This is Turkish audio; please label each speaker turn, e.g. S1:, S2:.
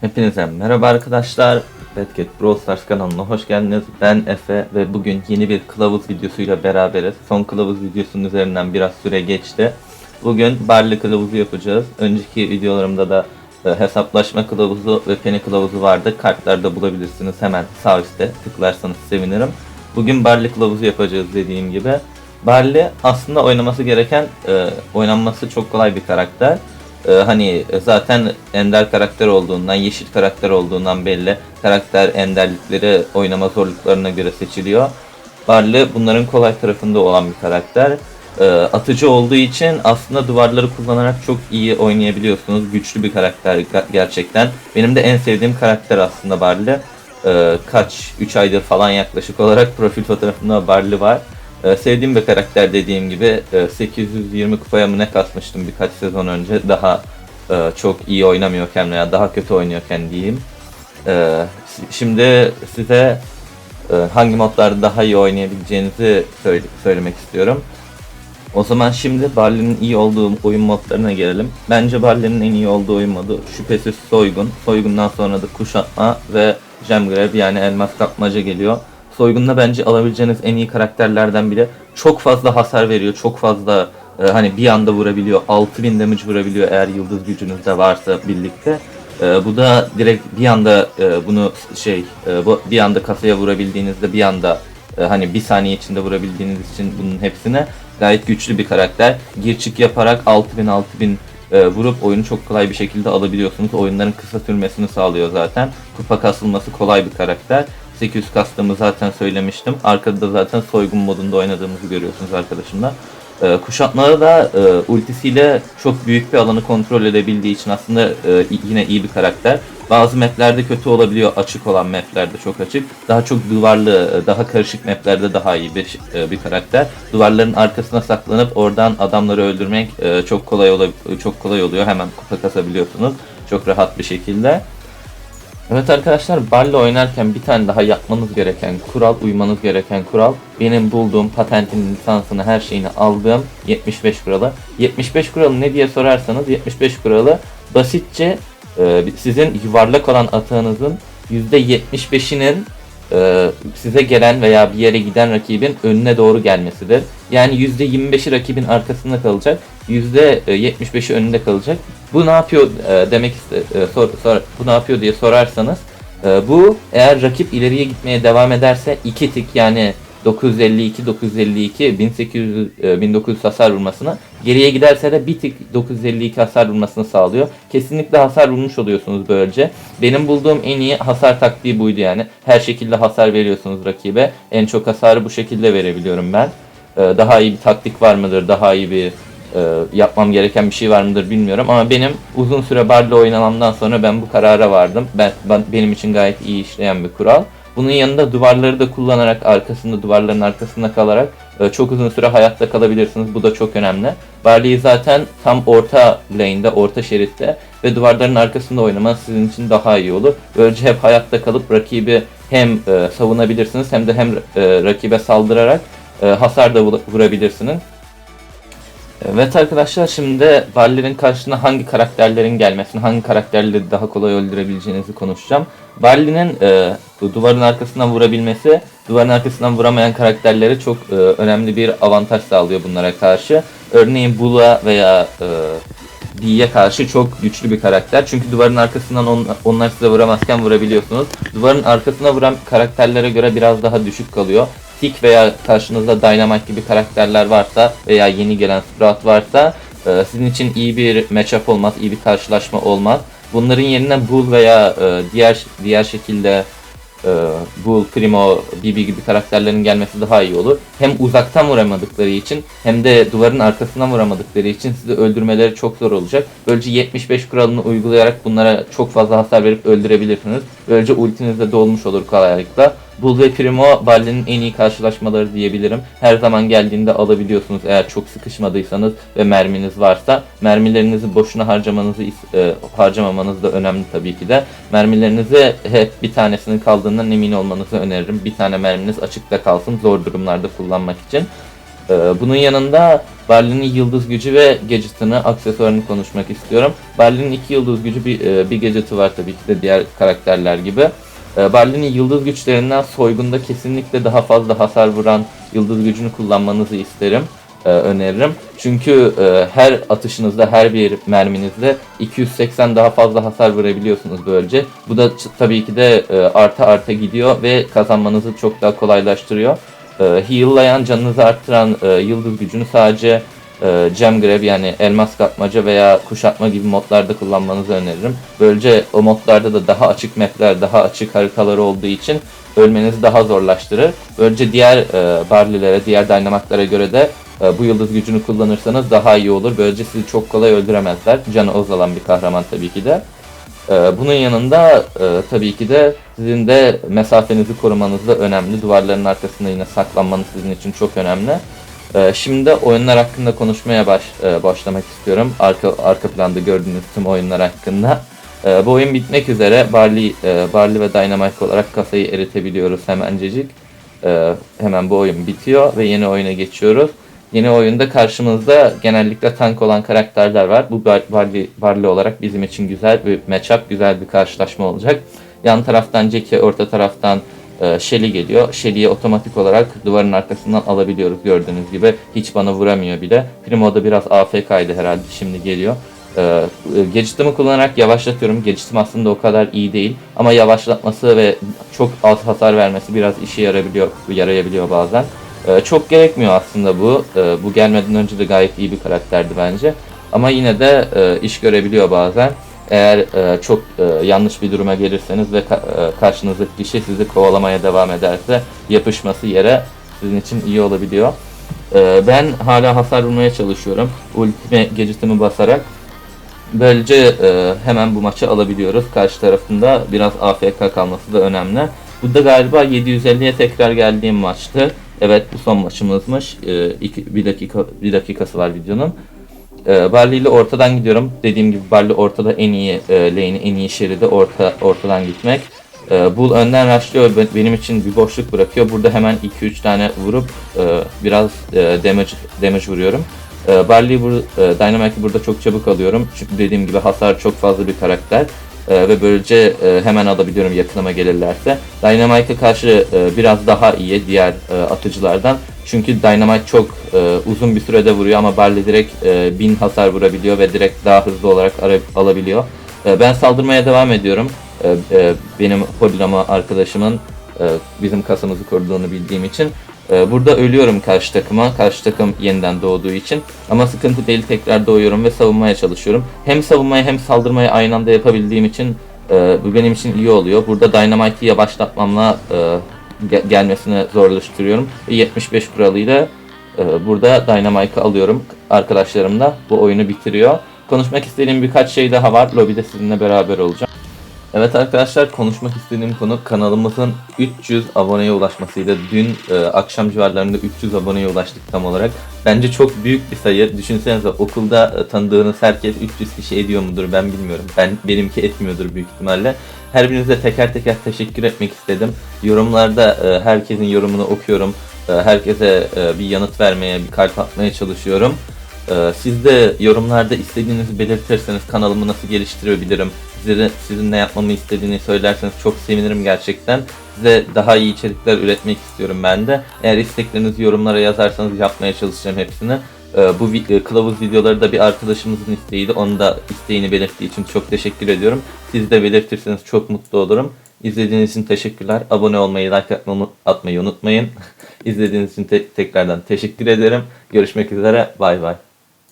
S1: Hepinize merhaba arkadaşlar. Redcat Brawl Stars kanalına hoş geldiniz. Ben Efe ve bugün yeni bir kılavuz videosuyla beraberiz. Son kılavuz videosunun üzerinden biraz süre geçti. Bugün Barley kılavuzu yapacağız. Önceki videolarımda da e, hesaplaşma kılavuzu ve peni kılavuzu vardı. Kartlarda bulabilirsiniz hemen sağ üstte tıklarsanız sevinirim. Bugün Barley kılavuzu yapacağız dediğim gibi. Barley aslında oynaması gereken, e, oynanması çok kolay bir karakter. Ee, hani zaten ender karakter olduğundan, yeşil karakter olduğundan belli. Karakter enderlikleri oynama zorluklarına göre seçiliyor. Barley bunların kolay tarafında olan bir karakter. Ee, atıcı olduğu için aslında duvarları kullanarak çok iyi oynayabiliyorsunuz. Güçlü bir karakter ge- gerçekten. Benim de en sevdiğim karakter aslında Barley. Ee, kaç 3 aydır falan yaklaşık olarak profil fotoğrafında Barley var. Ee, sevdiğim bir karakter dediğim gibi e, 820 kupaya mı ne kasmıştım birkaç sezon önce daha e, çok iyi oynamıyorken veya daha kötü oynuyorken diyeyim. Si- şimdi size e, hangi modlarda daha iyi oynayabileceğinizi söyle- söylemek istiyorum. O zaman şimdi Barley'nin iyi olduğu oyun modlarına gelelim. Bence Barley'nin en iyi olduğu oyun modu şüphesiz Soygun. Soygundan sonra da Kuşatma ve Gem Grab yani Elmas Kapmaca geliyor. Soygun'da bence alabileceğiniz en iyi karakterlerden biri. Çok fazla hasar veriyor, çok fazla e, hani bir anda vurabiliyor. 6000 damage vurabiliyor eğer yıldız gücünüz de varsa birlikte. E, bu da direkt bir anda e, bunu şey e, bu bir anda kafaya vurabildiğinizde bir anda e, hani bir saniye içinde vurabildiğiniz için bunun hepsine gayet güçlü bir karakter. Gir çık yaparak 6000 6000 e, vurup oyunu çok kolay bir şekilde alabiliyorsunuz. Oyunların kısa sürmesini sağlıyor zaten. Kupa kasılması kolay bir karakter. 800 kastığımı zaten söylemiştim. Arkada da zaten soygun modunda oynadığımızı görüyorsunuz arkadaşımla. E, kuşatmaları da e, ultisiyle çok büyük bir alanı kontrol edebildiği için aslında e, yine iyi bir karakter. Bazı maplerde kötü olabiliyor açık olan maplerde çok açık. Daha çok duvarlı, e, daha karışık maplerde daha iyi bir e, bir karakter. Duvarların arkasına saklanıp oradan adamları öldürmek e, çok kolay ola- çok kolay oluyor. Hemen kupa kasabiliyorsunuz çok rahat bir şekilde. Evet arkadaşlar Barley oynarken bir tane daha yapmanız gereken kural, uymanız gereken kural benim bulduğum patentin lisansını her şeyini aldığım 75 kuralı. 75 kuralı ne diye sorarsanız 75 kuralı basitçe e, sizin yuvarlak olan atağınızın %75'inin e, size gelen veya bir yere giden rakibin önüne doğru gelmesidir. Yani %25'i rakibin arkasında kalacak, %75'i önünde kalacak. Bu ne yapıyor e, demek iste, e, sor, sor, bu ne yapıyor diye sorarsanız e, bu eğer rakip ileriye gitmeye devam ederse iki tik yani 952 952 1800 e, 1900 hasar vurmasını geriye giderse de bir tık 952 hasar vurmasını sağlıyor. Kesinlikle hasar vurmuş oluyorsunuz böylece. Benim bulduğum en iyi hasar taktiği buydu yani. Her şekilde hasar veriyorsunuz rakibe. En çok hasarı bu şekilde verebiliyorum ben. E, Daha iyi bir taktik var mıdır? Daha iyi bir e, yapmam gereken bir şey var mıdır bilmiyorum ama benim uzun süre Barley oynamamdan sonra ben bu karara vardım. Ben, ben benim için gayet iyi işleyen bir kural. Bunun yanında duvarları da kullanarak arkasında duvarların arkasında kalarak e, çok uzun süre hayatta kalabilirsiniz. Bu da çok önemli. Barley'i zaten tam orta lane'de, orta şeritte ve duvarların arkasında oynamanız sizin için daha iyi olur. Böylece hep hayatta kalıp rakibi hem e, savunabilirsiniz hem de hem e, rakibe saldırarak hasar da vur- vurabilirsiniz. Evet arkadaşlar şimdi Barley'nin karşısına hangi karakterlerin gelmesini, hangi karakterleri daha kolay öldürebileceğinizi konuşacağım. Barley'nin e, duvarın arkasından vurabilmesi, duvarın arkasından vuramayan karakterlere çok e, önemli bir avantaj sağlıyor bunlara karşı. Örneğin Bull'a veya e, Dee'ye karşı çok güçlü bir karakter. Çünkü duvarın arkasından on- onlar size vuramazken vurabiliyorsunuz. Duvarın arkasına vuran karakterlere göre biraz daha düşük kalıyor. Tick veya karşınızda Dynamite gibi karakterler varsa veya yeni gelen Sprout varsa e, sizin için iyi bir matchup olmaz, iyi bir karşılaşma olmaz. Bunların yerine Bull veya e, diğer diğer şekilde e, Bull, Primo, BB gibi karakterlerin gelmesi daha iyi olur. Hem uzaktan vuramadıkları için hem de duvarın arkasından vuramadıkları için sizi öldürmeleri çok zor olacak. Böylece 75 kuralını uygulayarak bunlara çok fazla hasar verip öldürebilirsiniz. Böylece ultiniz de dolmuş olur kolaylıkla. Bull ve Primo Barley'nin en iyi karşılaşmaları diyebilirim. Her zaman geldiğinde alabiliyorsunuz eğer çok sıkışmadıysanız ve merminiz varsa. Mermilerinizi boşuna harcamanızı e, harcamamanız da önemli tabii ki de. Mermilerinizi hep bir tanesinin kaldığından emin olmanızı öneririm. Bir tane merminiz açıkta kalsın zor durumlarda kullanmak için. Ee, bunun yanında Barley'nin yıldız gücü ve gadget'ını, aksesuarını konuşmak istiyorum. Barley'nin iki yıldız gücü bir, e, bir gadget'ı var tabii ki de diğer karakterler gibi. Ee, Barley'nin yıldız güçlerinden soygunda kesinlikle daha fazla hasar vuran yıldız gücünü kullanmanızı isterim, e, öneririm. Çünkü e, her atışınızda, her bir merminizde 280 daha fazla hasar vurabiliyorsunuz böylece. Bu da tabii ki de e, arta arta gidiyor ve kazanmanızı çok daha kolaylaştırıyor. Heal'layan, canınızı arttıran yıldız gücünü sadece e, gem grab yani elmas katmaca veya kuşatma gibi modlarda kullanmanızı öneririm. Böylece o modlarda da daha açık mapler, daha açık haritalar olduğu için ölmenizi daha zorlaştırır. Böylece diğer e, barlilere, diğer dynamaklara göre de e, bu yıldız gücünü kullanırsanız daha iyi olur. Böylece sizi çok kolay öldüremezler. Canı oz alan bir kahraman tabii ki de. Ee, Bunun yanında e, tabii ki de sizin de mesafenizi korumanız da önemli. Duvarların arkasında yine saklanmanız sizin için çok önemli. Ee, Şimdi oyunlar hakkında konuşmaya baş, e, başlamak istiyorum. Arka, arka planda gördüğünüz tüm oyunlar hakkında. Ee, Bu oyun bitmek üzere. Barley, e, Barley ve Dynamite olarak kasayı eritebiliyoruz hemencecik. Ee, Hemen bu oyun bitiyor ve yeni oyuna geçiyoruz. Yeni oyunda karşımızda genellikle tank olan karakterler var. Bu Bar- Barley, Barley olarak bizim için güzel bir matchup, güzel bir karşılaşma olacak. Yan taraftan Jackie, orta taraftan e, Shelly geliyor. Shelly'yi otomatik olarak duvarın arkasından alabiliyoruz gördüğünüz gibi. Hiç bana vuramıyor bile. Primo da biraz AFK'ydı herhalde şimdi geliyor. Ee, Gadget'ımı kullanarak yavaşlatıyorum. Gadget'ım aslında o kadar iyi değil. Ama yavaşlatması ve çok az hasar vermesi biraz işe yarayabiliyor, yarayabiliyor bazen. Ee, çok gerekmiyor aslında bu. Bu gelmeden önce de gayet iyi bir karakterdi bence. Ama yine de e, iş görebiliyor bazen. Eğer e, çok e, yanlış bir duruma gelirseniz ve ka- e, karşınızdaki kişi sizi kovalamaya devam ederse yapışması yere sizin için iyi olabiliyor. Ee, ben hala hasar vurmaya çalışıyorum. Ultime gadget'ımı basarak. Böylece e, hemen bu maçı alabiliyoruz. Karşı tarafında biraz AFK kalması da önemli. Bu da galiba 750'ye tekrar geldiğim maçtı. Evet bu son maçımızmış. E, iki, bir dakika bir dakikası var videonun. E, Barley ile ortadan gidiyorum. Dediğim gibi Barley ortada en iyi e, lane'i, en iyi şeridi orta ortadan gitmek. E, Bull önden rushlıyor. be- Benim için bir boşluk bırakıyor. Burada hemen 2-3 tane vurup e, biraz e, damage damage vuruyorum. E, Barley bur e, Dynamite'i burada çok çabuk alıyorum. Çünkü dediğim gibi hasar çok fazla bir karakter. E, ve böylece e, hemen alabiliyorum yakınıma gelirlerse. Dynamite'e karşı e, biraz daha iyi diğer e, atıcılardan. Çünkü Dynamite çok e, uzun bir sürede vuruyor ama Barley direkt e, 1000 hasar vurabiliyor ve direkt daha hızlı olarak ara- alabiliyor. E, ben saldırmaya devam ediyorum. E, e, benim Polilama arkadaşımın e, bizim kasamızı koruduğunu bildiğim için. E, burada ölüyorum karşı takıma. Karşı takım yeniden doğduğu için. Ama sıkıntı değil tekrar doğuyorum ve savunmaya çalışıyorum. Hem savunmayı hem saldırmayı aynı anda yapabildiğim için e, bu benim için iyi oluyor. Burada Dynamite'i yavaşlatmamla e, ge- gelmesini zorlaştırıyorum. Ve 75 kuralıyla e, burada Dynamite'ı alıyorum. Arkadaşlarım da bu oyunu bitiriyor. Konuşmak istediğim birkaç şey daha var. Lobide sizinle beraber olacağım. Evet arkadaşlar konuşmak istediğim konu kanalımızın 300 aboneye ulaşmasıydı. Dün e, akşam civarlarında 300 aboneye ulaştık tam olarak. Bence çok büyük bir sayı. Düşünsenize okulda e, tanıdığınız herkes 300 kişi ediyor mudur ben bilmiyorum. Ben benimki etmiyordur büyük ihtimalle. Her birinize teker teker teşekkür etmek istedim. Yorumlarda e, herkesin yorumunu okuyorum. E, herkese e, bir yanıt vermeye, bir kalp atmaya çalışıyorum. Ee, Siz de yorumlarda istediğinizi belirtirseniz kanalımı nasıl geliştirebilirim, size de, sizin ne yapmamı istediğini söylerseniz çok sevinirim gerçekten. Size daha iyi içerikler üretmek istiyorum ben de. Eğer isteklerinizi yorumlara yazarsanız yapmaya çalışacağım hepsini. Ee, Bu e, kılavuz videoları da bir arkadaşımızın isteğiydi. Onun da isteğini belirttiği için çok teşekkür ediyorum. Siz de belirtirseniz çok mutlu olurum. İzlediğiniz için teşekkürler. Abone olmayı, like atmayı unutmayın. İzlediğiniz için te- tekrardan teşekkür ederim. Görüşmek üzere. Bay bay.